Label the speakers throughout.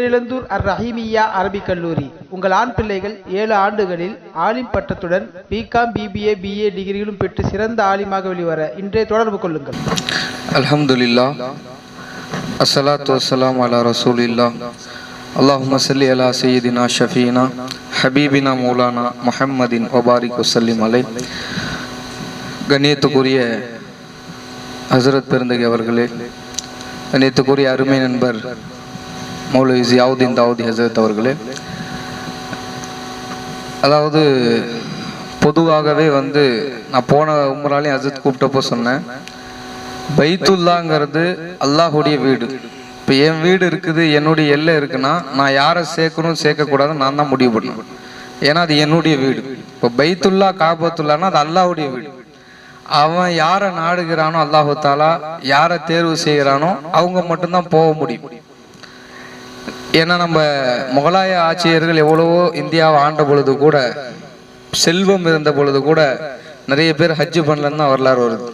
Speaker 1: பேரிழந்தூர் அர் ரஹீமியா அரபிக் கல்லூரி. உங்கள் ஆண் பிள்ளைகள் ஏழு ஆண்டுகளில் ஆலிம் பட்டத்துடன் பிகாம் பிபிஏ பிஏ டிகிரிகளும் பெற்று சிறந்த ஆலிமாக வெளிவர இன்றைய தொடர்பு கொள்ளுங்கள்.
Speaker 2: அலமதுல்லா அஸ்ஸலாத்து வசலாம் அலா ரசூலில்லா. அல்லாஹும் சல்லி அலா சையதினா ஷஃபீனா ஹபீபினா மௌலானா முஹம்மதின் ஒபாரிக் வசல்லிம் அலை கண்ணியத்துக்குரிய ஹசரத் பெருந்தகை அவர்களே கண்ணியத்துக்குரிய அருமை நண்பர் மௌலவி ஜியாவுதீன் தாவூதி ஹசரத் அவர்களே. அதாவது பொதுவாகவே வந்து நான் போன உமராலையும் ஹசரத் கூப்பிட்டப்போ சொன்னேன் பைத்துல்லாங்கிறது அல்லாஹுடைய வீடு. இப்போ என் வீடு இருக்குது என்னுடைய எல்லை இருக்குன்னா நான் யாரை சேர்க்கணும் சேர்க்கக்கூடாதுன்னு நான் தான் முடிவு பண்ணுவேன் ஏன்னா அது என்னுடைய வீடு. இப்போ பைத்துல்லா காபத்துல்லான்னா அது அல்லாஹுடைய வீடு. அவன் யாரை நாடுகிறானோ அல்லாஹு தாலா யாரை தேர்வு செய்கிறானோ அவங்க மட்டும்தான் போக முடியும். ஏன்னா நம்ம முகலாய ஆட்சியர்கள் எவ்வளவோ இந்தியாவை ஆண்ட பொழுது கூட செல்வம் இருந்த பொழுது கூட நிறைய பேர் ஹஜ்ஜு பண்ணலன்னு தான் வரலாறு வருது.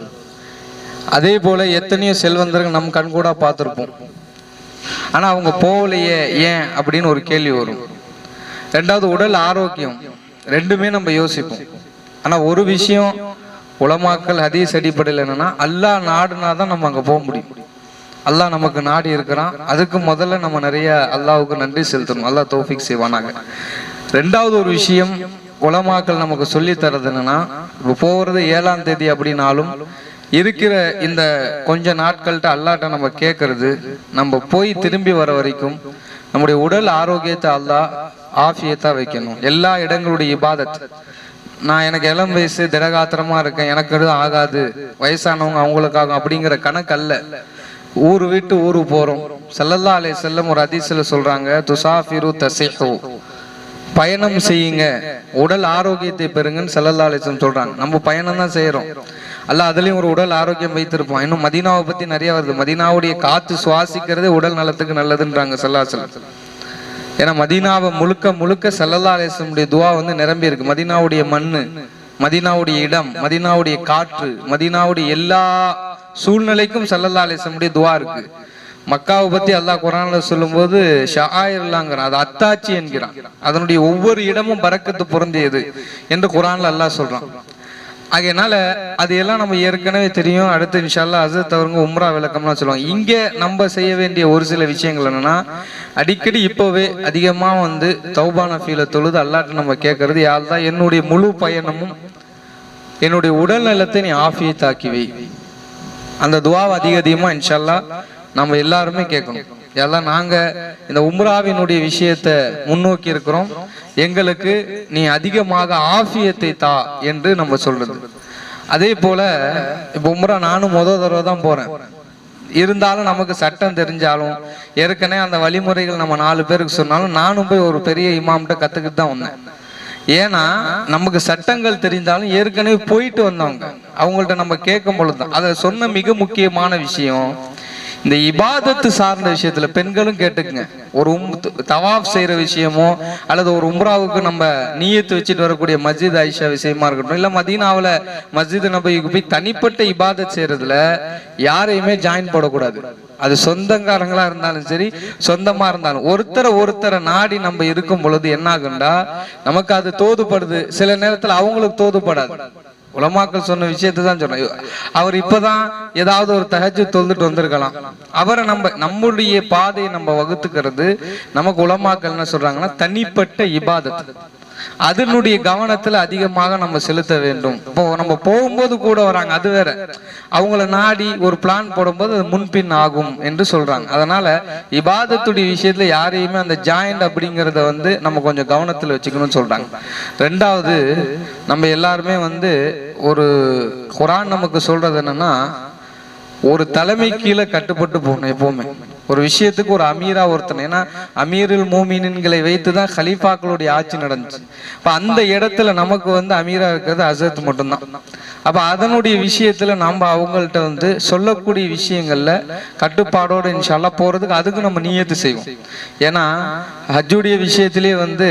Speaker 2: அதே போல எத்தனையோ செல்வந்தர்கள் நம்ம கண் கூட பார்த்துருப்போம். ஆனா அவங்க போகலையே ஏன் அப்படின்னு ஒரு கேள்வி வரும். ரெண்டாவது உடல் ஆரோக்கியம். ரெண்டுமே நம்ம யோசிப்போம். ஆனா ஒரு விஷயம் உலமாக்கல் ஹதீஸ் அடிப்படையில் என்னன்னா அல்லா நாடுனா தான் நம்ம அங்க போக முடியும். அல்லாஹ் நமக்கு நாடி இருக்கிறான். அதுக்கு முதல்ல நம்ம நிறைய அல்லாவுக்கு நன்றி செலுத்தணும். அல்லாஹ் தோஃபிக் செய்வானாங்க. ரெண்டாவது ஒரு விஷயம் உலமாக்கள் நமக்கு சொல்லி தரது என்னன்னா இப்போ போகிறது ஏழாம் தேதி அப்படின்னாலும் இருக்கிற இந்த கொஞ்ச நாட்கள்கிட்ட அல்லாட்ட நம்ம கேட்கறது நம்ம போய் திரும்பி வர வரைக்கும் நம்முடைய உடல் ஆரோக்கியத்தை அல்லா ஆஃபியத்தா வைக்கணும். எல்லா இடங்களுடைய இபாதத். நான் எனக்கு இளம் வயசு திடகாத்திரமா இருக்கேன். எனக்கு எதுவும் ஆகாது. வயசானவங்க அவங்களுக்காகும் அப்படிங்கிற கணக்கு அல்ல. ஊர் விட்டு ஊருக்கு போறோம். சல்லல்லா அலே செல்லம் ஒரு அதிசல சொல்றாங்க துசாஃபிரு தசிஹு பயணம் செய்யுங்க. உடல் ஆரோக்கியத்தை பெறுங்கன்னு சல்லல்லா அலிஸ்லம் சொல்றாங்க. நம்ம பயணம் தான் செய்யறோம் அல்ல அதுலயும் ஒரு உடல் ஆரோக்கியம் வைத்திருப்போம் இன்னும் மதினாவை பத்தி நிறைய வருது. மதினாவுடைய காத்து சுவாசிக்கிறது உடல் நலத்துக்கு நல்லதுன்றாங்க சல்லாசலம் ஏன்னா மதினாவை முழுக்க முழுக்க சல்லல்லா அலிஸ்லமுடைய துவா வந்து நிரம்பி இருக்கு. மதினாவுடைய மண் மதினாவுடைய இடம் மதினாவுடைய காற்று மதீனாவுடைய எல்லா சூழ்நிலைக்கும் சல்லல்லா அலிஸ்லமுடைய துவா இருக்கு. மக்காவை பத்தி அல்லாஹ் குரான்ல சொல்லும்போது ஷாயிர்லாங்கிறான் அது அத்தாச்சி என்கிறான். அதனுடைய ஒவ்வொரு இடமும் பறக்கத்து பொருந்தியது என்று குரான்ல அல்லாஹ் சொல்றான். அதனால அது எல்லாம் நம்ம ஏற்கனவே தெரியும். அடுத்து இன்ஷால்லா அசத் அவருங்க உம்ரா விளக்கம்லாம் சொல்லுவாங்க. இங்க நம்ம செய்ய வேண்டிய ஒரு சில விஷயங்கள் என்னன்னா அடிக்கடி இப்போவே அதிகமா வந்து தௌபான ஃபீல தொழுது அல்லாட்ட நம்ம கேட்கறது யார் தான் என்னுடைய முழு பயணமும் என்னுடைய உடல் நலத்தை நீ ஆஃபியத்தாக்கி வை. அந்த துவாவை அதிக அதிகமாக இன்ஷல்லா நம்ம எல்லாருமே கேட்கணும். எல்லாம் நாங்கள் இந்த உம்ராவினுடைய விஷயத்தை முன்னோக்கி இருக்கிறோம். எங்களுக்கு நீ அதிகமாக ஆஃபியத்தை தா என்று நம்ம சொல்றது. அதே போல இப்போ உம்ரா நானும் முத தடவை தான் போறேன். இருந்தாலும் நமக்கு சட்டம் தெரிஞ்சாலும் ஏற்கனவே அந்த வழிமுறைகள் நம்ம நாலு பேருக்கு சொன்னாலும் நானும் போய் ஒரு பெரிய இமாம்கிட்ட கற்றுக்கிட்டு தான் வந்தேன். ஏன்னா நமக்கு சட்டங்கள் தெரிந்தாலும் ஏற்கனவே போயிட்டு வந்தவங்க. அவங்கள்ட்ட நம்ம கேட்கும் பொழுது அதை சொன்ன மிக முக்கியமான விஷயம் இந்த இபாதத்து சார்ந்த விஷயத்துல பெண்களும் கேட்டுக்குங்க. ஒரு உம் தவாப் செய்யற விஷயமோ அல்லது ஒரு உம்ராவுக்கு நம்ம நீயத்து வச்சுட்டு வரக்கூடிய மஸ்ஜித் ஆயிஷா விஷயமா இருக்கட்டும் இல்ல மதீனாவில் மஸ்ஜித் நபிக்கு போய் தனிப்பட்ட இபாதத் செய்யறதுல யாரையுமே ஜாயின் போடக்கூடாது. அது சொந்தக்காரங்களா இருந்தாலும் சரி சொந்தமா இருந்தாலும். ஒருத்தரை ஒருத்தரை நாடி நம்ம இருக்கும் பொழுது என்ன ஆகுண்டா நமக்கு அது தோதுப்படுது சில நேரத்துல அவங்களுக்கு தோதுப்படாது உலமாக்கள் சொன்ன விஷயத்தை தான் சொன்னேன். அவர் இப்பதான் ஏதாவது ஒரு தகச்சு தொழுதுட்டு வந்திருக்கலாம். அவரை நம்ம நம்முடைய பாதையை நம்ம வகுத்துக்கிறது நமக்கு உலமாக்கள் என்ன சொல்றாங்கன்னா தனிப்பட்ட இபாதத்து அதனுடைய கவனத்துல அதிகமாக நம்ம செலுத்த வேண்டும். இப்போ நம்ம போகும்போது கூட வராங்க அது வேற. அவங்கள நாடி ஒரு பிளான் போடும்போது அது முன்பின் ஆகும் என்று சொல்றாங்க. அதனால இபாதத்துடைய விஷயத்துல யாரையுமே அந்த ஜாயிண்ட் அப்படிங்கறத வந்து நம்ம கொஞ்சம் கவனத்துல வச்சுக்கணும்னு சொல்றாங்க. ரெண்டாவது நம்ம எல்லாருமே வந்து ஒரு குரான் நமக்கு சொல்றது என்னன்னா ஒரு தலைமை கீழே கட்டுப்பட்டு போகணும் எப்பவுமே. ஒரு விஷயத்துக்கு ஒரு அமீரா ஒருத்தன் ஏன்னா அமீருல் மூமின்களை வைத்து தான் ஹலீஃபாக்களுடைய ஆட்சி நடந்துச்சு. இப்போ அந்த இடத்துல நமக்கு வந்து அமீரா இருக்கிறது அசத் மட்டும்தான். அப்ப அதனுடைய விஷயத்துல நம்ம அவங்கள்ட்ட வந்து சொல்லக்கூடிய விஷயங்கள்ல கட்டுப்பாடோடு இன்ஷால்லா போறதுக்கு அதுக்கு நம்ம நியத்து செய்வோம். ஏன்னா ஹஜ்ஜுடைய விஷயத்திலேயே வந்து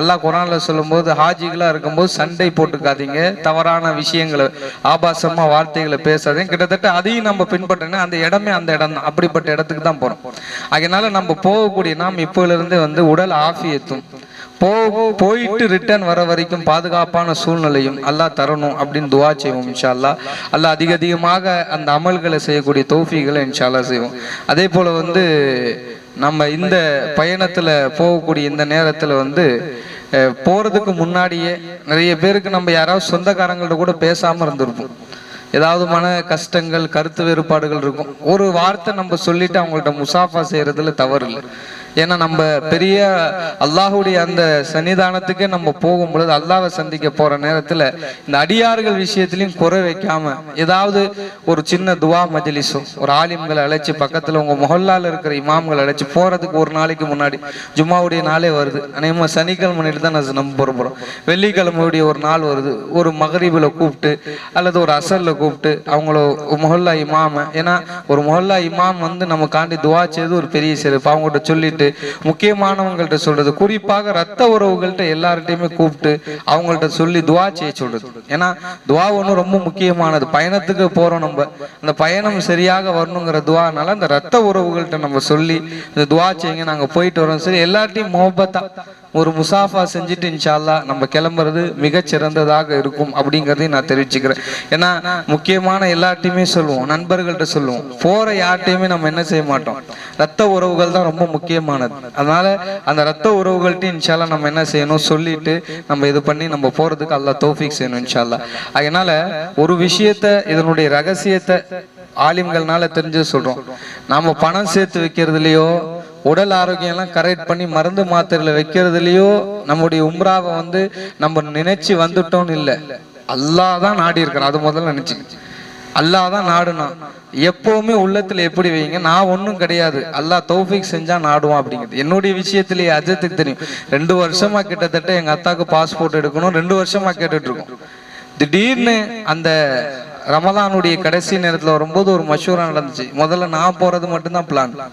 Speaker 2: அல்லாஹ் குரான்ல சொல்லும்போது ஹாஜிகளா இருக்கும்போது சண்டை போட்டுக்காதீங்க தவறான விஷயங்களை ஆபாசமா வார்த்தைகளை பேசாதீங்க. கிட்டத்தட்ட அதையும் நம்ம பின்பற்றினா அந்த இடமே அந்த இடம் தான் அப்படிப்பட்ட இடத்துக்கு தான் போறோம். போறோம். அதனால நம்ம போகக்கூடிய நாம் இப்போலிருந்தே வந்து உடல் ஆஃபியத்தும் போ போயிட்டு ரிட்டர்ன் வர வரைக்கும் பாதுகாப்பான சூழ்நிலையும் அல்லாஹ் தரணும் அப்படின்னு துவா செய்வோம் இன்ஷா அல்லாஹ் அதிக அதிகமாக அந்த அமல்களை செய்யக்கூடிய தோஃபிகளை இன்ஷால்லா செய்வோம். அதே போல வந்து நம்ம இந்த பயணத்துல போகக்கூடிய இந்த நேரத்துல வந்து போகிறதுக்கு போறதுக்கு முன்னாடியே நிறைய பேருக்கு நம்ம யாராவது சொந்தக்காரங்கள்ட்ட கூட பேசாம இருந்திருப்போம். ஏதாவது மன கஷ்டங்கள் கருத்து வேறுபாடுகள் இருக்கும். ஒரு வார்த்தை நம்ம சொல்லிட்டு அவங்கள்ட்ட முசாஃபா செய்யறதுல தவறு இல்லை ஏன்னா நம்ம பெரிய அல்லாஹுடைய அந்த சன்னிதானத்துக்கே நம்ம போகும் பொழுது அல்லாவை சந்திக்க போற நேரத்துல இந்த அடியார்கள் விஷயத்திலையும் குறை வைக்காம ஏதாவது ஒரு சின்ன துவா மஜலிசும் ஒரு ஆலிம்களை அழைச்சு பக்கத்துல உங்க மொஹல்லால இருக்கிற இமாம்களை அழைச்சு போறதுக்கு ஒரு நாளைக்கு முன்னாடி ஜும்மாவுடைய நாளே வருது. அநேகமா சனிக்கிழமை தான் நான் நம்ம போற வெள்ளிக்கிழமையுடைய ஒரு நாள் வருது. ஒரு மகரிபில் கூப்பிட்டு அல்லது ஒரு அசல்ல கூப்பிட்டு அவங்கள மொஹல்லா இமாம ஏன்னா ஒரு மொஹல்லா இமாம் வந்து நமக்காண்டி துவா செய்து ஒரு பெரிய சிறப்பு அவங்கள்ட்ட சொல்லிட்டு முக்கியமானவங்கள்ட்ட சொல்றது. குறிப்பாக ரத்த உறவுகள்கிட்ட எல்லார்ட்டையுமே கூப்பிட்டு அவங்கள்ட்ட சொல்லி துவா செய்ய சொல்றது. ஏன்னா துவா ஒன்று ரொம்ப முக்கியமானது. பயணத்துக்கு போறோம் நம்ம. அந்த பயணம் சரியாக வரணுங்கிற துவானால அந்த ரத்த உறவுகள்கிட்ட நம்ம சொல்லி இந்த துவா செய்யுங்க நாங்கள் போயிட்டு வரோம். சரி எல்லார்ட்டையும் மோபத்தா ஒரு முசாஃபா செஞ்சுட்டு இன்ஷால்லா நம்ம கிளம்புறது மிகச் சிறந்ததாக இருக்கும் அப்படிங்கிறதையும் நான் தெரிவிச்சுக்கிறேன். ஏன்னா முக்கியமான எல்லார்ட்டையுமே சொல்லுவோம் நண்பர்கள்ட்ட சொல்லுவோம் போற யார்ட்டையுமே நம்ம என்ன செய்ய மாட்டோம். ரத்த உறவுகள் தான் ரொம்ப முக்கியமானது. அதனால அந்த ரத்த உறவுகள்ட்டையும் இன்ஷால்லா நம்ம என்ன செய்யணும் சொல்லிட்டு நம்ம இது பண்ணி நம்ம போறதுக்கு அல்லாஹ் தோஃபிக் செய்யணும் இன்ஷால்லா அதனால் அதனால ஒரு விஷயத்த இதனுடைய ரகசியத்தை ஆலிம்கள்னால தெரிஞ்சு சொல்றோம். நாம பணம் சேர்த்து வைக்கிறதுலயோ உடல் ஆரோக்கியம்லாம் கரெக்ட் பண்ணி மருந்து மாத்திரையில வைக்கிறதுலயோ நம்முடைய உம்ராவை வந்து நம்ம நினைச்சு வந்துட்டோம்னு இல்லை. அல்லாஹ் தான் நாடி இருக்கிறான். அது முதல்ல நினைச்சு. அல்லாஹ் தான் நாடுனான். எப்பவுமே உள்ளத்துல எப்படி வைங்க? நான் ஒண்ணும் கிடையாது. அல்லா தௌஃபிக் செஞ்சா நாடுவான் அப்படிங்கிறது என்னுடைய விஷயத்திலேயே அஜத்துக்கு தெரியும். ரெண்டு வருஷமா கிட்டத்தட்ட எங்க அத்தாக்கு பாஸ்போர்ட் எடுக்கணும். ரெண்டு வருஷமா கேட்டுட்டு இருக்கோம். திடீர்னு அந்த ரமலானுடைய கடைசி நேரத்துல வரும்போது ஒரு மஷூரா நடந்துச்சு. முதல்ல நான் போறது மட்டும்தான் பிளான்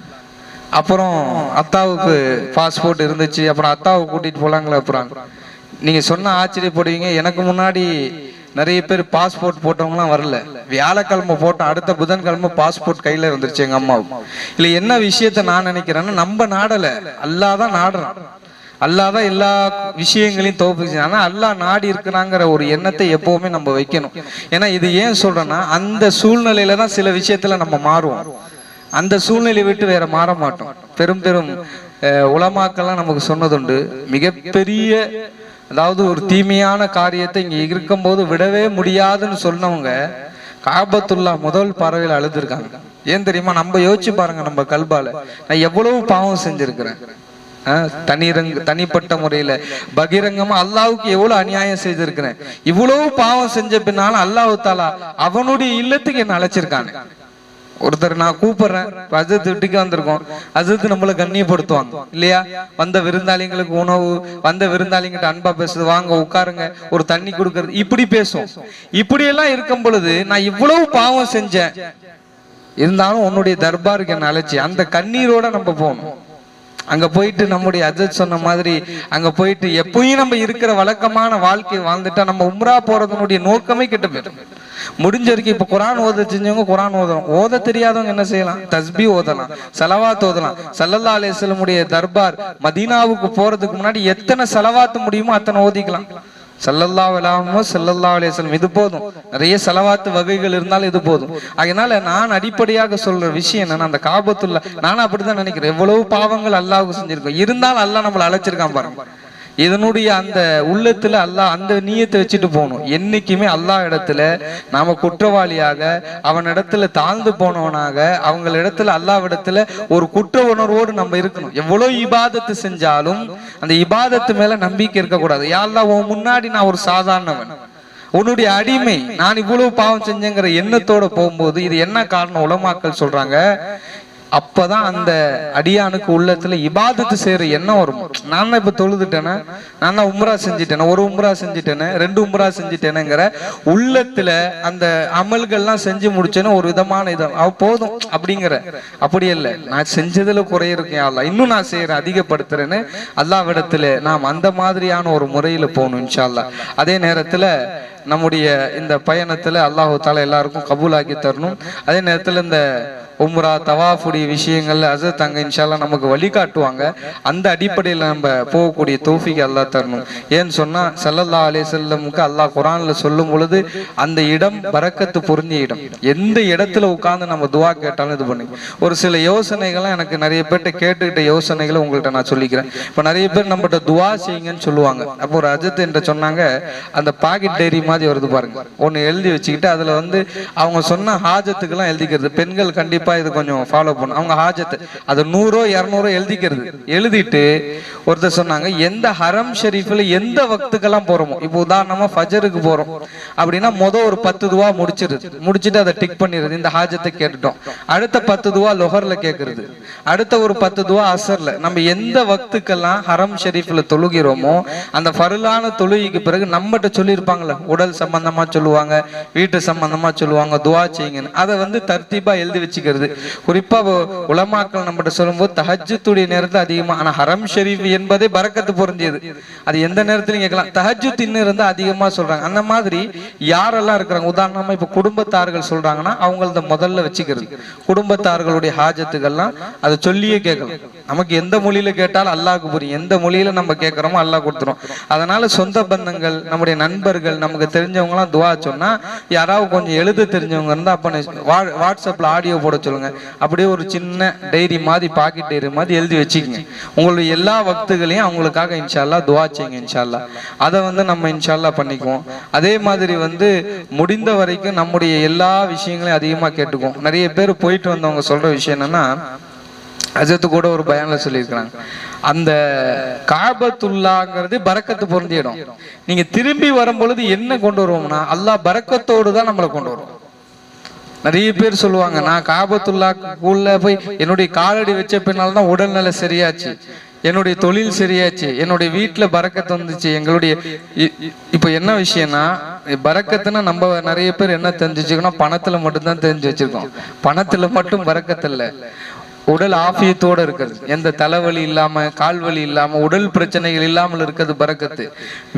Speaker 2: அப்புறம் அத்தாவுக்கு பாஸ்போர்ட் இருந்துச்சு அப்புறம் அத்தாவை கூட்டிட்டு போலாங்களா அப்புறம். நீங்க சொன்ன ஆச்சரியப்படுவீங்க எனக்கு முன்னாடி நிறைய பேர் பாஸ்போர்ட் போட்டவங்கலாம் வரல. வியாழக்கிழமை போட்டோம் அடுத்த புதன்கிழமை பாஸ்போர்ட் கையில இருந்துருச்சு எங்க அம்மாவுக்கு. இல்ல என்ன விஷயத்த நான் நினைக்கிறேன்னா நம்ம நாடல அல்லாஹ் தான் நாடுறான். அல்லாதான் எல்லா விஷயங்களையும் தோப்புச்சு ஆனா அல்லா நாடி இருக்கிறாங்கிற ஒரு எண்ணத்தை எப்பவுமே நம்ம வைக்கணும். ஏன்னா இது ஏன் சொல்றேன்னா அந்த சூழ்நிலையில தான் சில விஷயத்துல நம்ம மாறுவோம். அந்த சூழ்நிலையை விட்டு வேற மாற மாட்டோம். பெரும் பெரும் உலமாக்கெல்லாம் நமக்கு சொன்னதுண்டு மிகப்பெரிய அதாவது ஒரு தீமையான காரியத்தை இங்க இருக்கும்போது விடவே முடியாதுன்னு சொன்னவங்க காபத்துல்லா முதல் பறவையில் அழுதுருக்காங்க. ஏன் தெரியுமா? நம்ம யோசிச்சு பாருங்க நம்ம கல்பால. நான் எவ்வளவு பாவம் செஞ்சிருக்கிறேன். ஆஹ், தனிரங்க தனிப்பட்ட முறையில. பகிரங்கமா அல்லாவுக்கு எவ்வளவு அநியாயம் செய்திருக்கிறேன். இவ்வளவு பாவம் செஞ்ச பின்னாலும் அல்லாஹ் தாலா அவனுடைய இல்லத்துக்கு என்ன அழைச்சிருக்கானே. ஒருத்தர் நான் கூப்பிடுறேன் அஜித் வீட்டுக்கு வந்திருக்கோம். அஜித் நம்மளை கண்ணியப்படுத்துவாங்க இல்லையா? வந்த விருந்தாளிங்களுக்கு உணவு வந்த விருந்தாளிங்கிட்ட அன்பா பேசுது வாங்க உட்காருங்க ஒரு தண்ணி கொடுக்கறது இப்படி பேசும் இப்படி எல்லாம் இருக்கும் பொழுது நான் இவ்வளவு பாவம் செஞ்சேன். இருந்தாலும் உன்னுடைய தர்பாருக்கு என்ன அழைச்சி அந்த கண்ணீரோட நம்ம போகணும். அங்க போயிட்டு நம்முடைய அஜத் சொன்ன மாதிரி அங்க போயிட்டு எப்பயும் நம்ம இருக்கிற வழக்கமான வாழ்க்கை வாழ்ந்துட்டா நம்ம உம்ரா போறதுனுடைய நோக்கமே கிட்ட போயிடும். முடிஞ்ச வரைக்கும் இப்ப குரான் ஓத செஞ்சவங்க குரான் ஓதணும். ஓத தெரியாதவங்க என்ன செய்யலாம்? தஸ்பி ஓதலாம். செலவாத் ஓதலாம். சல்லல்லா அலிஸ்லமுடைய தர்பார் மதீனாவுக்கு போறதுக்கு முன்னாடி எத்தனை செலவாத்து முடியுமோ அத்தனை ஓதிக்கலாம். சல்லல்லா அலாமோ சல்லல்லா அலிஸ்லம் இது போதும். நிறைய செலவாத்து வகைகள் இருந்தாலும் இது போதும். அதனால நான் அடிப்படையாக சொல்ற விஷயம் என்னன்னா அந்த காபத்துள்ள நானும் அப்படிதான் நினைக்கிறேன். எவ்வளவு பாவங்கள் அல்லாவுக்கு செஞ்சிருக்கோம். இருந்தாலும் அல்லாஹ் நம்மளை அழைச்சிருக்கான் பாருங்க. இதனுடைய அந்த உள்ளத்துல அல்லாஹ் அந்த நீயத்தை வச்சுட்டு போகணும். என்னைக்குமே அல்லாஹ் இடத்துல நாம குற்றவாளியாக அவன் இடத்துல தாழ்ந்து போனவனாக அவங்கள இடத்துல அல்லாஹ் இடத்துல ஒரு குற்ற உணர்வோடு நம்ம இருக்கணும். எவ்வளவு இபாதத்து செஞ்சாலும் அந்த இபாதத்து மேல நம்பிக்கை இருக்கக்கூடாது. யாரெல்லாம் உன் முன்னாடி நான் ஒரு சாதாரணவன். உன்னுடைய அடிமை நான் இவ்வளவு பாவம் செஞ்சேங்கிற எண்ணத்தோட போகும்போது இது என்ன காரணம்? உலமாக்கள் சொல்றாங்க அப்பதான் அந்த அடியானுக்கு உள்ளத்துல இபாதத்து செய்யற எண்ணம் வரும். நான் தான் இப்ப தொழுதுட்டேனே? நான் தான் உம்ரா செஞ்சுட்டேனே? ஒரு உம்ரா செஞ்சுட்டேனே? ரெண்டு உம்ரா செஞ்சுட்டேனேங்கிற உள்ளத்துல அந்த அமல்கள்லாம் செஞ்சு முடிச்சேன்னு ஒரு விதமான இது. அவ போதும் அப்படிங்கிற. அப்படி இல்லை. நான் செஞ்சதுல குறை இருக்கேன் அல்ல இன்னும் நான் செய்யறேன் அதிகப்படுத்துறேன்னு அல்லாவிடத்துல நாம் அந்த மாதிரியான ஒரு முறையில போகணும் இன்ஷா அல்லாஹ் அதே நேரத்துல நம்முடைய இந்த பயணத்துல அல்லாஹு தாலா எல்லாருக்கும் கபூலாக்கி தரணும். அதே நேரத்துல இந்த உம்ரா தவாஃபுடைய விஷயங்கள் அசத் அங்க இன்ஷால்லா நமக்கு வழிகாட்டுவாங்க அந்த அடிப்படையில் நம்ம போகக்கூடிய தோஃபிக்கு அல்லாஹ் தரணும். ஏன்னு சொன்னால் சல்லல்லா அலே செல்லமுக்கு அல்லாஹ் குரானில் சொல்லும் பொழுது அந்த இடம் பறக்கத்து பொருந்திய இடம். எந்த இடத்துல உட்காந்து நம்ம துவா கேட்டாலும் இது பண்ணி ஒரு சில யோசனைகள்லாம் எனக்கு நிறைய பேர்கிட்ட கேட்டுக்கிட்ட யோசனைகளை உங்கள்கிட்ட நான் சொல்லிக்கிறேன். இப்போ நிறைய பேர் நம்மகிட்ட துவா செய்யுங்கன்னு சொல்லுவாங்க. அப்போ ஒரு அஜத் என்ற சொன்னாங்க அந்த பாக்கெட் டைரி மாதிரி வருது பாருங்க. ஒன்று எழுதி வச்சுக்கிட்டு அதில் வந்து அவங்க சொன்ன ஹாஜத்துக்கெல்லாம் எழுதிக்கிறது. பெண்கள் கண்டிப்பாக கண்டிப்பாக இது கொஞ்சம் ஃபாலோ பண்ணும் அவங்க ஹாஜத்து அது நூறோ இரநூறோ எழுதிக்கிறது. எழுதிட்டு ஒருத்தர் சொன்னாங்க எந்த ஹரம் ஷெரீஃபில் எந்த வக்துக்கெல்லாம் போறோமோ? இப்போ உதாரணமா ஃபஜருக்கு போறோம். அப்படின்னா மொதல் ஒரு பத்து துவா முடிச்சிருது முடிச்சிட்டு அதை டிக் பண்ணிடுது இந்த ஹாஜத்தை கேட்டுட்டோம். அடுத்த பத்து துவா லொஹரில் கேட்கறது அடுத்த ஒரு பத்து துவா அசர்ல. நம்ம எந்த வக்துக்கெல்லாம் ஹரம் ஷெரீஃபில் தொழுகிறோமோ அந்த ஃபருளான தொழுகைக்கு பிறகு நம்மகிட்ட சொல்லியிருப்பாங்களே உடல் சம்பந்தமாக சொல்லுவாங்க வீட்டு சம்பந்தமாக சொல்லுவாங்க துவா செய்யுங்கன்னு. அதை வந்து தர்த்தீபாக எழுதி வச்சுக்கிறது. குறிப்பா குறிப்பாக உலமாக்கள் நம்மகிட்ட சொல்லும்போது தஹஜுத்துடைய நேரத்துல அதிகமா ஆனால் ஹரம் ஷெரீஃப் என்பதே பறக்கத்து பொருந்தியது. அது எந்த நேரத்திலும் கேட்கலாம். தஹஜ்ஜுத் இன்னும் இருந்தா அதிகமா சொல்றாங்க. அந்த மாதிரி யாரெல்லாம் இருக்கிறாங்க? உதாரணமா இப்போ குடும்பத்தார்கள் சொல்றாங்கன்னா அவங்களத முதல்ல வச்சுக்கிறது. குடும்பத்தார்களுடைய ஹாஜத்துக்கள்லாம் அதை சொல்லியே கேட்கலாம். நமக்கு எந்த மொழியில கேட்டாலும் அல்லாவுக்கு புரியும். எந்த மொழியில நம்ம கேட்குறோமோ அல்லாஹ் கொடுத்துரும். அதனால சொந்த பந்தங்கள் நம்முடைய நண்பர்கள் நமக்கு தெரிஞ்சவங்களாம் துவா சொன்னால் யாராவது கொஞ்சம் எழுத தெரிஞ்சவங்க இருந்தால் அப்போ வாட்ஸ்அப்பில் வா- வாட்ஸ்அப்ல ஆடியோ போட சொல்லுங்க. அப்படியே ஒரு சின்ன டைரி மாதிரி பாக்கெட் டைரி மாதிரி எழுதி வச்சுக்கோங்க. உங்களுடைய எல்லா வக்துகளையும் அவங்களுக்காக இன்ஷால்லா துவா செய்யுங்க இன்ஷால்லா அதை வந்து நம்ம இன்ஷால்லா பண்ணிக்குவோம். அதே மாதிரி வந்து முடிந்த வரைக்கும் நம்முடைய எல்லா விஷயங்களையும் அதிகமா கேட்டுக்குவோம். நிறைய பேர் போயிட்டு வந்தவங்க சொல்ற விஷயம் என்னன்னா அஜத்து கூட ஒரு பயான்ல சொல்லியிருக்கிறாங்க. அந்த காபத்துல்லாங்கிறது பறக்கத்து பொருந்திய இடம். நீங்க திரும்பி வரும்பொழுது என்ன கொண்டு வருவோம்னா அல்லாஹ் பறக்கத்தோடு தான் நம்மளை கொண்டு வருவோம் நிறைய பேர் சொல்லுவாங்க நான் காபத்துல்லாக்குள்ள போய் என்னுடைய காலடி வச்ச பின்னால் தான் சரியாச்சு. என்னுடைய தொழில் சரியாச்சு. என்னுடைய வீட்டுல பறக்கத்து வந்துச்சு. எங்களுடைய இ- இப்போ என்ன விஷயம்னா பறக்கத்துன்னா நம்ம நிறைய பேர் என்ன தெரிஞ்சு வச்சுக்கணும் பணத்துல மட்டும்தான் தெரிஞ்சு வச்சிருக்கோம். பணத்துல மட்டும் பறக்கத்து இல்லை உடல் ஆஃபியத்தோட இருக்கிறது. எந்த தலைவலி இல்லாம கால்வலி இல்லாம உடல் பிரச்சனைகள் இல்லாமல் இருக்கிறது பறக்கத்து.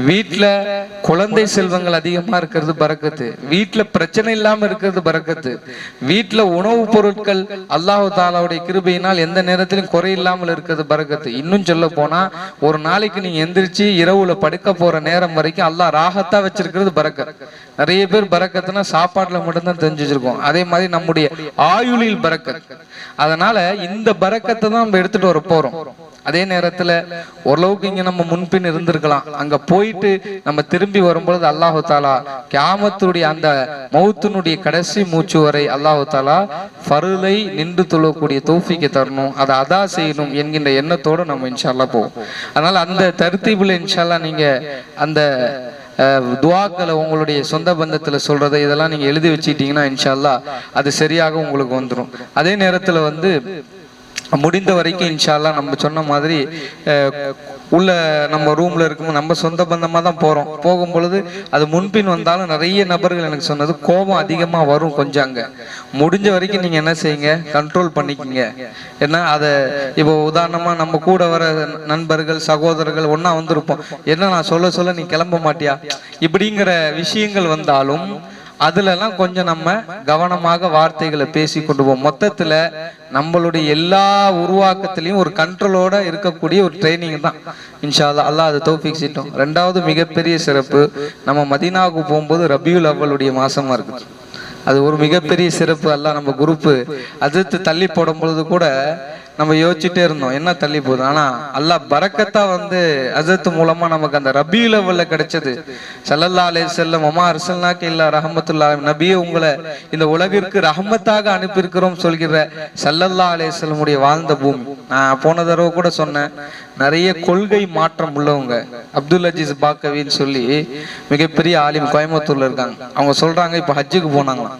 Speaker 2: வீட்டில் குழந்தை செல்வங்கள் அதிகமா இருக்கிறது பறக்கத்து. வீட்டில் பிரச்சனை இல்லாம இருக்கிறது பறக்கத்து. வீட்டில் உணவுப் பொருட்கள் அல்லாஹு தாலாவுடைய கிருபையினால் எந்த நேரத்திலும் குறை இல்லாமல் இருக்கிறது பறக்கத்து. இன்னும் சொல்ல போனா ஒரு நாளைக்கு நீங்கள் எந்திரிச்சு இரவுல படுக்க போற நேரம் வரைக்கும் அல்லாஹ் ராகத்தா வச்சிருக்கிறது பறக்கத் நிறைய பேர் பறக்கத்துனா சாப்பாட்டில் மட்டும்தான் தெரிஞ்சு வச்சிருக்கோம். அதே மாதிரி நம்முடைய ஆயுளில் பறக்கத் அதனால இந்த பறக்கத்தை தான் நம்ம எடுத்துட்டு வர போறோம். அதே நேரத்துல ஓரளவுக்கு இங்க நம்ம முன்பின் இருந்திருக்கலாம். அங்க போயிட்டு நம்ம திரும்பி வரும்பொழுது அல்லாஹு தாலா கியாமத்துடைய அந்த மௌத்தினுடைய கடைசி மூச்சு வரை அல்லாஹு தாலா பருளை நின்று தொழக்கூடிய தோஃபிக்கு தரணும். அதை அதா செய்யணும் என்கின்ற எண்ணத்தோட நம்ம இன்ஷால்லா போவோம். அதனால அந்த தருத்தீபுல இன்ஷால்லா நீங்க அந்த துவாக்களை உங்களுடைய சொந்த பந்தத்துல சொல்றதை இதெல்லாம் நீங்க எழுதி வச்சுக்கிட்டீங்கன்னா இன்ஷால்லா அது சரியாக உங்களுக்கு வந்துடும் அதே நேரத்துல வந்து முடிந்த வரைக்கும் இன்ஷால்லா நம்ம சொன்ன மாதிரி உள்ள நம்ம ரூம்ல இருக்கும் நம்ம சொந்த பந்தமா தான் போறோம். போகும் பொழுது அது முன்பின் வந்தாலும் நிறைய நபர்கள் எனக்கு சொன்னது கோபம் அதிகமா வரும் கொஞ்சம் அங்க. முடிஞ்ச வரைக்கும் நீங்க என்ன செய்யுங்க? கண்ட்ரோல் பண்ணிக்கங்க. ஏன்னா அதை இப்போ உதாரணமா நம்ம கூட வர நண்பர்கள் சகோதரர்கள் ஒன்றா வந்திருப்போம். என்ன நான் சொல்ல சொல்ல நீ கிளம்ப மாட்டியா? இப்படிங்கிற விஷயங்கள் வந்தாலும் அதுலலாம் கொஞ்சம் நம்ம கவனமாக வார்த்தைகளை பேசி கொண்டு போவோம் மொத்தத்தில் நம்மளுடைய எல்லா உருவாக்கத்திலையும் ஒரு கண்ட்ரோலோட இருக்கக்கூடிய ஒரு ட்ரைனிங் தான். இன்ஷா அல்லா அல்லாஹ் அது தௌஃபிக் சீட்டும் ரெண்டாவது மிகப்பெரிய சிறப்பு நம்ம மதீனாவுக்கு போகும்போது ரபியுல் அவ்வளுடைய மாசமாக இருக்குது. அது ஒரு மிகப்பெரிய சிறப்பு அல்ல நம்ம குரூப்பு. அதிர்த்து தள்ளி போடும் பொழுது கூட நம்ம யோசிச்சுட்டே இருந்தோம். என்ன தள்ளி போகுது? ஆனா அல்லாஹ் பறக்கத்தா வந்து அஜத்து மூலமா நமக்கு அந்த ரபி லெவல்ல கிடைச்சது. சல்லல்லா அலே செல்லம் அம்மா அரசல்னாக்கு இல்ல ரஹமத்துல்லா நபியே உங்களை இந்த உலகிற்கு ரஹமத்தாக அனுப்பியிருக்கிறோம் சொல்கிற சல்லல்லா அலே செல்லமுடைய வாழ்ந்த பூமி. நான் போன தடவை கூட சொன்னேன் நிறைய கொள்கை மாற்றம் உள்ளவங்க அப்துல் அஜீஸ் பாக்கவின்னு சொல்லி மிகப்பெரிய ஆலிம் கோயம்புத்தூர்ல இருக்காங்க. அவங்க சொல்றாங்க இப்ப ஹஜ்ஜுக்கு போனாங்களாம்.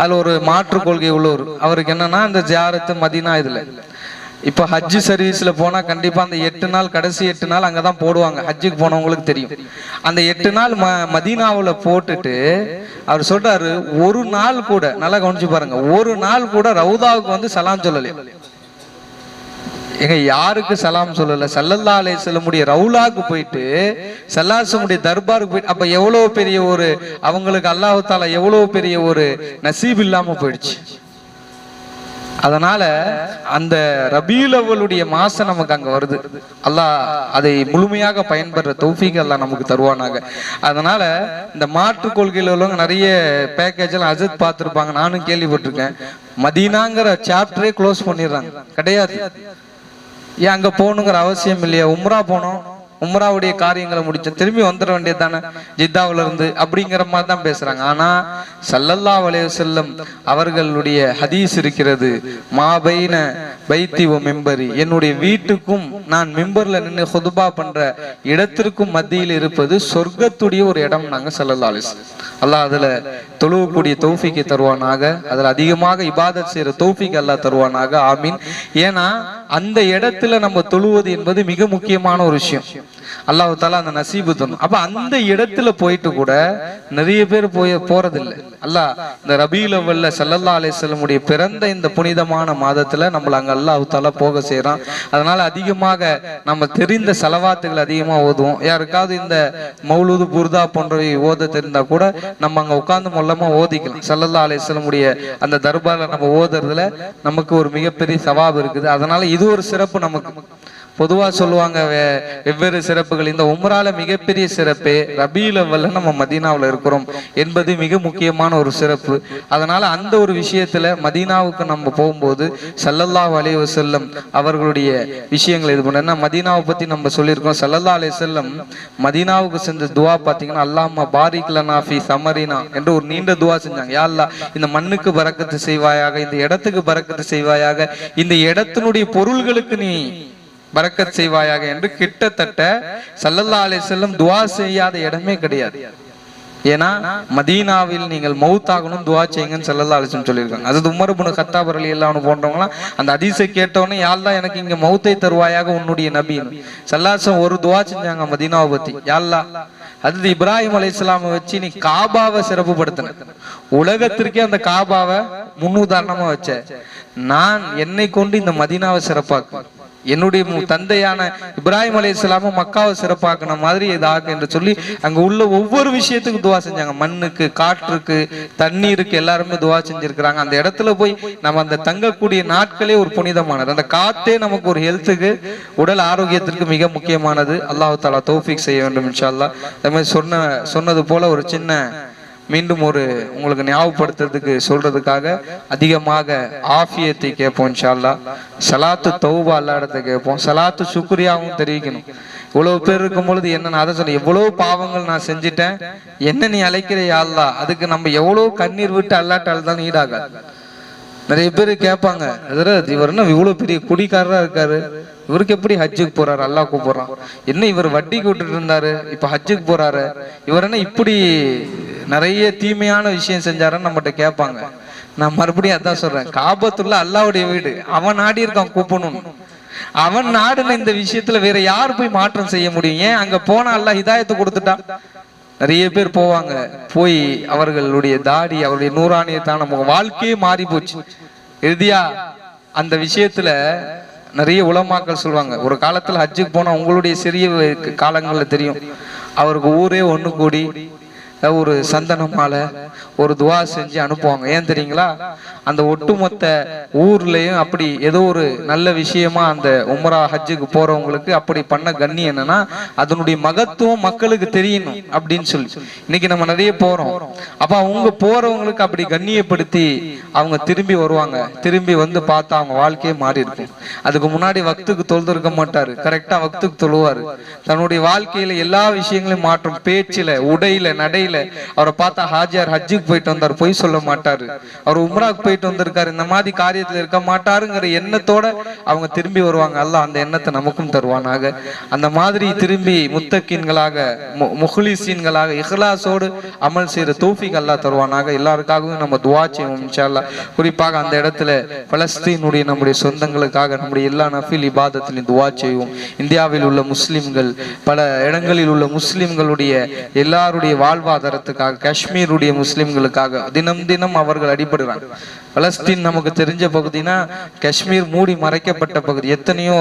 Speaker 2: அதுல ஒரு மாற்று கொள்கை உள்ளவர். அவருக்கு என்னன்னா இந்த ஜியாரத்து மதினா இதுல. இப்போ ஹஜ் சர்வீஸில் போனால் கண்டிப்பாக அந்த எட்டு நாள் கடைசி எட்டு நாள் அங்கதான் போடுவாங்க. ஹஜ்ஜுக்கு போனவங்களுக்கு தெரியும். அந்த எட்டு நாள் ம மதீனாவில் போட்டுட்டு அவர் சொல்கிறாரு ஒரு நாள் கூட நல்லா கவனிச்சு பாருங்க ஒரு நாள் கூட ரவுதாவுக்கு வந்து சலாம் சொல்லலையே எங்க யாருக்கு சலாம் சொல்லல? சல்லல்லா சொல்ல செல்லமுடைய ரவுலாவுக்கு போயிட்டு சல்லாசமுடைய தர்பாருக்கு போயிட்டு அப்ப எவ்வளவு பெரிய ஒரு அவங்களுக்கு அல்லாஹால எவ்வளவு பெரிய ஒரு நசீப் இல்லாம போயிடுச்சு. அதனால அந்த ரபியுலவளுடைய மாசம் நமக்கு அங்க வருது. அல்லாஹ் அதை முழுமையாக பயன்படுற தௌஃபீக் எல்லாம் நமக்கு தருவானாங்க அதனால இந்த மாற்று கொள்கையில் உள்ளவங்க நிறைய பேக்கேஜ் எல்லாம் அஜத் பார்த்துருப்பாங்க. நானும் கேள்விப்பட்டிருக்கேன். மதீனாங்கிற சாப்டரே க்ளோஸ் பண்ணிடுறாங்க. கிடையாது. ஏன் அங்க போகணுங்கிற அவசியம் இல்லையா? உம்ரா போனோம் உம்ராவுடைய காரியங்களை முடிச்சு திரும்பி வந்துட வேண்டியது தானே ஜித்தாவுல இருந்து அப்படிங்கிற மாதிரி தான் பேசுறாங்க. ஆனா சல்லல்லா வலைய செல்லம் அவர்களுடைய ஹதீஸ் இருக்கிறது. மாபைன பைத்தி மெம்பரி. என்னுடைய வீட்டுக்கும் நான் மெம்பர்ல நின்று ஹொதுபா பண்ற இடத்திற்கும் மத்தியில் இருப்பது சொர்க்கத்துடைய ஒரு இடம் நாங்க சல்லல்லா அல்லாஹ் அதுல தொழுவக்கூடிய தௌஃபிக்கு தருவானாக அதுல அதிகமாக இபாதத் செய்யற தௌஃபிக் அல்லாஹ் தருவானாக. ஆமீன். ஏன்னா அந்த இடத்துல நம்ம தொழுவது என்பது மிக முக்கியமான ஒரு விஷயம். அல்லாஹ் தாலா அந்த நசீபு தரும். அப்ப அந்த இடத்துல போயிட்டு கூட நிறைய பேர் போய் போறதில்லை. அல்லாஹ் இந்த ரபியுல் அவ்வல்ல சல்லல்லா அலிஸ்லமுடைய பிறந்த இந்த புனிதமான மாதத்துல நம்மள அங்க அல்லாஹ் தாலா போக செய்கிறான் அதனால அதிகமாக நம்ம தெரிந்த செலவாத்துகள் அதிகமாக ஓதுவோம். யாருக்காவது இந்த மௌலூது புர்தா போன்றவை ஓத தெரிந்தால் கூட நம்ம அங்கே உட்காந்து மொல்லமா ஓதிக்கலாம். சல்லல்லா அலிஸ்லமுடைய அந்த தர்பாரில் நம்ம ஓதுறதுல நமக்கு ஒரு மிகப்பெரிய சவாபு இருக்குது. அதனால இது ஒரு சிறப்பு நமக்கு. பொதுவா சொல்லுவாங்க வே- வெவ்வேறு சிறப்புகள். இந்த உம்ரால மிகப்பெரிய சிறப்பு ரபியுல் அவ்வல்ல நம்ம மதீனாவில் இருக்கிறோம் என்பது மிக முக்கியமான ஒரு சிறப்பு. அதனால அந்த ஒரு விஷயத்துல மதீனாவுக்கு நம்ம போகும்போது சல்லல்லா அலைய செல்லம் அவர்களுடைய விஷயங்கள் இது பண்ண மதீனாவை பத்தி நம்ம சொல்லியிருக்கோம் சல்லல்லா அலைய செல்லம் மதீனாவுக்கு செஞ்ச துவா பார்த்தீங்கன்னா அல்லாமா பாரிக்லனாஃபி ஃபி சமரினா என்று ஒரு நீண்ட துவா செஞ்சாங்க. யா அல்லா இந்த மண்ணுக்கு பறக்கத்து செய்வாயாக இந்த இடத்துக்கு பறக்கத்து செய்வாயாக இந்த இடத்தினுடைய பொருள்களுக்கு நீ பறக்கச் செய்வாயாக என்று கிட்டத்தட்ட சல்லல்லா அலிசல்லம் துவா செய்யாத இடமே கிடையாது. ஏன்னா மதீனாவில் நீங்கள் மவுத்தாகணும் துவா செய்யுங்கன்னு செல்லல்லா அலிசம் சொல்லியிருக்காங்க. அது உமரபுனு புனு கத்தாபர் அலி எல்லாம் போன்றவங்களாம் அந்த அதிசை கேட்டவொடனே யாழ்லா எனக்கு இங்க மௌத்தை தருவாயாக உன்னுடைய நபி? சல்லாசம் ஒரு துவா செஞ்சாங்க மதீனாவை பத்தி. யாழ்லா அது இப்ராஹிம் அலைஹிஸ்ஸலாமை வச்சு நீ காபாவை சிறப்புப்படுத்தின உலகத்திற்கே அந்த காபாவை முன்னுதாரணமா வச்ச. நான் என்னை கொண்டு இந்த மதீனாவை சிறப்பாக்கு என்னுடைய மு- தந்தையான இப்ராஹிம் அலைஹிஸ்ஸலாம மக்காவை சிறப்பாக்குன மாதிரி இதாக என்று சொல்லி அங்க உள்ள ஒவ்வொரு விஷயத்துக்கும் துவா செஞ்சாங்க. மண்ணுக்கு காற்றுக்கு தண்ணீருக்கு எல்லாருமே துவா செஞ்சிருக்கிறாங்க. அந்த இடத்துல போய் நம்ம அந்த தங்கக்கூடிய நாட்களே ஒரு புனிதமானது. அந்த காத்தே நமக்கு ஒரு ஹெல்த்துக்கு உடல் ஆரோக்கியத்திற்கு மிக முக்கியமானது. அல்லாஹு தாலா தோஃபிக் செய்ய வேண்டும் இன்ஷா அல்லாஹ். அதே மாதிரி சொன்ன சொன்னது போல ஒரு சின்ன மீண்டும் ஒரு உங்களுக்கு ஞாபகப்படுத்துறதுக்கு சொல்றதுக்காக அதிகமாக ஆஃபியத்தை கேட்போம் இன்ஷா சலாத்து தௌபா அல்லாடத்தை கேட்போம். சலாத்து சுக்ரியாவும் தெரிவிக்கணும். இவ்வளவு பேர் இருக்கும் பொழுது என்ன நான் அதை சொல்ல எவ்வளவு பாவங்கள் நான் செஞ்சுட்டேன். என்ன நீ அழைக்கிற அல்லா அதுக்கு நம்ம எவ்வளவு கண்ணீர் விட்டு அல்லாட்ட தான் ஈடாகாது. நிறைய பேர் கேட்பாங்க இவர் என்ன இவ்வளவு பெரிய குடிக்காரரா இருக்காரு? இவருக்கு எப்படி ஹஜ்ஜுக்கு போறாரு? அல்லாஹ் கூப்பிடுறான். என்ன இவர் வட்டிக்கு விட்டுட்டு இருந்தாரு? இப்ப ஹஜ்ஜுக்கு போறாரு. இவர் என்ன இப்படி நிறைய தீமையான விஷயம் செஞ்சாருன்னு நம்மகிட்ட கேட்பாங்க. நான் மறுபடியும் அதான் சொல்றேன். காபத்துள்ள அல்லாவுடைய வீடு. அவன் நாடி இருக்கான் கூப்பிடணும் அவன் நாடுன இந்த விஷயத்துல வேற யார் போய் மாற்றம் செய்ய முடியும்? ஏன் அங்க போனா அல்லாஹ் இதாயத்தை கொடுத்துட்டான்? நிறைய பேர் போவாங்க. போய் அவர்களுடைய தாடி அவருடைய நூறாணியத்தான் நம்ம வாழ்க்கையே மாறி போச்சு. இறுதியா அந்த விஷயத்துல நிறைய உலமாக்கள் சொல்லுவாங்க ஒரு காலத்துல ஹஜ்ஜுக்கு போனா உங்களுடைய சிறிய காலங்கள்ல தெரியும். அவருக்கு ஊரே ஒண்ணு கூடி ஒரு சந்தன மாலை ஒரு துவா செஞ்சு அனுப்புவாங்க. ஏன் தெரியுங்களா? அந்த ஒட்டுமொத்த ஊர்லயும் அப்படி ஏதோ ஒரு நல்ல விஷயமா அந்த உமரா ஹஜ்ஜுக்கு போறவங்களுக்கு அப்படி பண்ண கண்ணி என்னன்னா அதனுடைய மகத்துவம் மக்களுக்கு தெரியணும் அப்படின்னு சொல்லி. இன்னைக்கு நம்ம நிறைய போறோம். அப்ப அவங்க போறவங்களுக்கு அப்படி கண்ணியப்படுத்தி அவங்க திரும்பி வருவாங்க. திரும்பி வந்து பார்த்தா அவங்க வாழ்க்கையே மாறி இருக்கும். அதுக்கு முன்னாடி வக்துக்கு தொழுதிருக்க மாட்டாரு. கரெக்டா வக்துக்கு தொழுவாரு. தன்னுடைய வாழ்க்கையில எல்லா விஷயங்களையும் மாற்றும். பேச்சுல உடையில நடையில தெரியல. அவரை பார்த்தா ஹாஜியார் ஹஜ்ஜுக்கு போயிட்டு வந்தார் பொய் சொல்ல மாட்டாரு. அவர் உம்ராக்கு போயிட்டு வந்திருக்காரு. இந்த மாதிரி காரியத்துல இருக்க மாட்டாருங்கிற எண்ணத்தோட அவங்க திரும்பி வருவாங்க. அல்ல அந்த எண்ணத்தை நமக்கும் தருவானாக. அந்த மாதிரி திரும்பி முத்தக்கீன்களாக முஹ்லிசீன்களாக இஹ்லாசோடு அமல் செய்யற தூஃபிக் அல்லா தருவானாக. எல்லாருக்காகவும் நம்ம துவா செய்வோம் இன்ஷா குறிப்பாக அந்த இடத்துல பலஸ்தீனுடைய நம்முடைய சொந்தங்களுக்காக நம்முடைய எல்லா நஃபில் இபாதத்திலையும் துவா செய்வோம். இந்தியாவில் உள்ள முஸ்லிம்கள் பல இடங்களில் உள்ள முஸ்லிம்களுடைய எல்லாருடைய வாழ்வா வாழ்வாதாரத்துக்காக காஷ்மீருடைய முஸ்லிம்களுக்காக தினம் தினம் அவர்கள் அடிபடுறாங்க. பலஸ்தீன் நமக்கு தெரிஞ்ச பகுதினா காஷ்மீர் மூடி மறைக்கப்பட்ட பகுதி. எத்தனையோ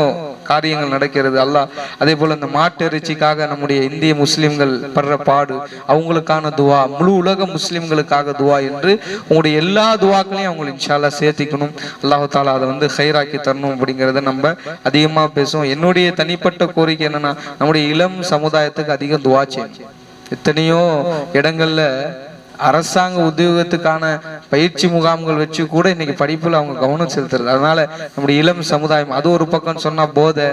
Speaker 2: காரியங்கள் நடக்கிறது. அல்லாஹ் அதே போல இந்த மாட்டு இறைச்சிக்காக நம்முடைய இந்திய முஸ்லிம்கள் படுற பாடு அவங்களுக்கான துவா முழு உலக முஸ்லிம்களுக்காக துவா என்று உங்களுடைய எல்லா துவாக்களையும் அவங்களை இன்ஷால்லா சேர்த்திக்கணும். அல்லாஹு தாலா அதை வந்து ஹைராக்கி தரணும் அப்படிங்கிறத நம்ம அதிகமா பேசுவோம். என்னுடைய தனிப்பட்ட கோரிக்கை என்னன்னா நம்முடைய இளம் சமுதாயத்துக்கு அதிகம் துவா செய்யணும். எத்தனையோ இடங்கள்ல அரசாங்க உத்தியோகத்துக்கான பயிற்சி முகாம்கள் வச்சு கூட இன்னைக்கு படிப்புல அவங்க கவனம் செலுத்துறது. அதனால நம்முடைய இளம் சமுதாயம் அது ஒரு பக்கம் சொன்னா போதை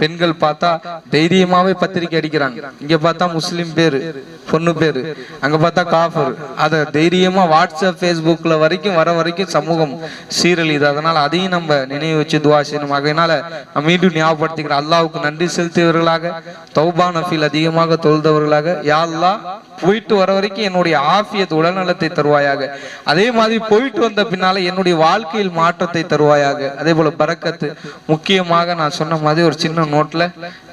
Speaker 2: பெண்கள் பார்த்தா தைரியமாவே பத்திரிக்கை அடிக்கிறாங்க. இங்க பார்த்தா முஸ்லிம் பேரு பொண்ணு பேரு அங்க பார்த்தா காஃபர். அத தைரியமா வாட்ஸ்அப் ஃபேஸ்புக்ல வரைக்கும் வர வரைக்கும் சமூகம் சீரழிது அதனால அதையும் நம்ம நினைவு வச்சு துவா செய்யணும். அதனால மீண்டும் ஞாபகப்படுத்திக்கிறேன் அல்லாவுக்கு நன்றி செலுத்தியவர்களாக தௌபா நஃபில் அதிகமாக தொழுதவர்களாக யா அல்லாஹ் போயிட்டு வர வரைக்கும் என்னுடைய ஆஃபிய ஆஃபியத் உடல்நலத்தை தருவாயாக. அதே மாதிரி போயிட்டு வந்த பின்னால என்னுடைய வாழ்க்கையில் மாற்றத்தை தருவாயாக. அதே போல பறக்கத்து முக்கியமாக நான் சொன்ன மாதிரி ஒரு சின்ன நோட்ல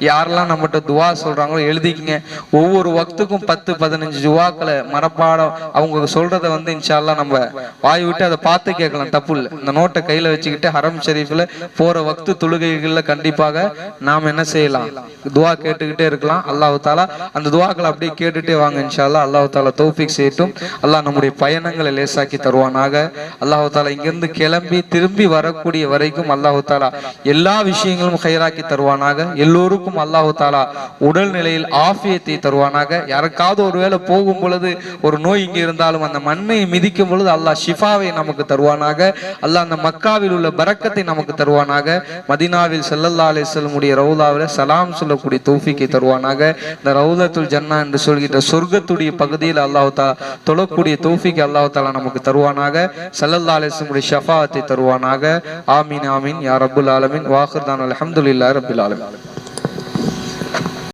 Speaker 2: யாரெல்லாம் நம்மகிட்ட துவா சொல்றாங்களோ எழுதிக்கிங்க. ஒவ்வொரு வக்துக்கும் பத்து பதினஞ்சு துவாக்களை மரப்பாடம் அவங்க சொல்றத வந்து இன்ஷால்லா நம்ம வாய் விட்டு அதை பார்த்து கேட்கலாம். தப்பு இல்லை. இந்த நோட்டை கையில வச்சுக்கிட்டு ஹரம் ஷெரீஃப்ல போற வக்து தொழுகைகள்ல கண்டிப்பாக நாம் என்ன செய்யலாம்? துவா கேட்டுக்கிட்டே இருக்கலாம். அல்லாஹு தாலா அந்த துவாக்களை அப்படியே கேட்டுட்டே வாங்க. இன்ஷால்லா அல்லாஹு தாலா தௌஃபிக் செய்யட்டும். அல்லாஹ் நம்முடைய பயணங்களை லேசாக்கி தருவானாக. அல்லாஹு தாலா இங்கிருந்து கிளம்பி திரும்பி வரக்கூடிய வரைக்கும் அல்லாஹு தாலா எல்லா விஷயங்களும் ஹைராக்கி தருவானாக. எல்லோருக்கும் அல்லாஹு தாலா உடல் நிலையில் ஆஃபியத்தை தருவானாக. யாருக்காவது ஒருவேளை போகும் பொழுது ஒரு நோய் இங்கே இருந்தாலும் அந்த மண்மையை மிதிக்கும் பொழுது அல்லாஹ் ஷிஃபாவை நமக்கு தருவானாக. அல்லாஹ் அந்த மக்காவில் உள்ள பறக்கத்தை நமக்கு தருவானாக. மதினாவில் செல்லல்லா அலே செல்லமுடைய ரவுலாவில் சலாம் சொல்லக்கூடிய தௌஃபீக்கை தருவானாக. இந்த ரவுலத்துல் ஜன்னா என்று சொல்கின்ற சொர்க்கத்துடைய பகுதியில் அல்லாஹு தா தொழக்கூடிய தௌஃபீக் அல்லாஹ் தாலா நமக்கு தருவானாக. சல்லல்லா அலிஸ்லமுடைய வஸல்லமுடைய தருவானாக. ஆமீன் ஆமீன். யா அபுல் ஆலமின். வாஹிர் தான். அல்ஹம்துலில்லாஹி ரப்பில் ஆலமீன்.